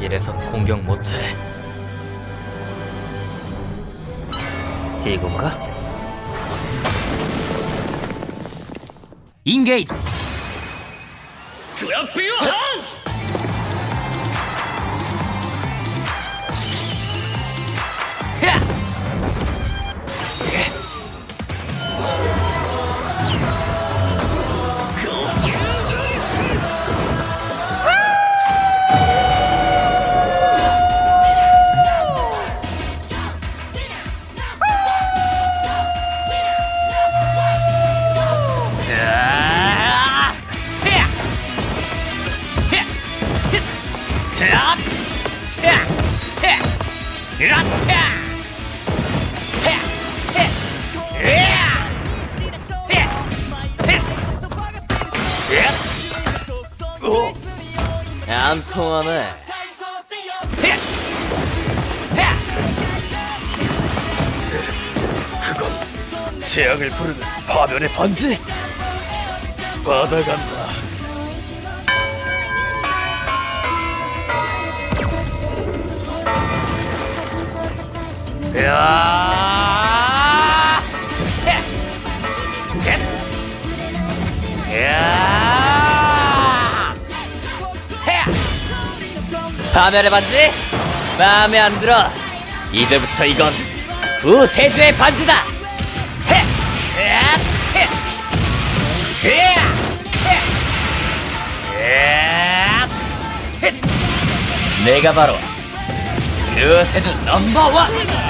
이래선 공격 못해. 이건가? 인게이지. 그라피오 한스. 안 통하네. 그건 제약을 부르는 파멸의 반지. 받아간다. 야! 야! 야! 파멸의 반지? 마음에 안 들어. 이제부터 이건 구세주의 반지다. 해! 야! 해! 해! 해! 야! 해! 내가 바로 구세주 넘버원.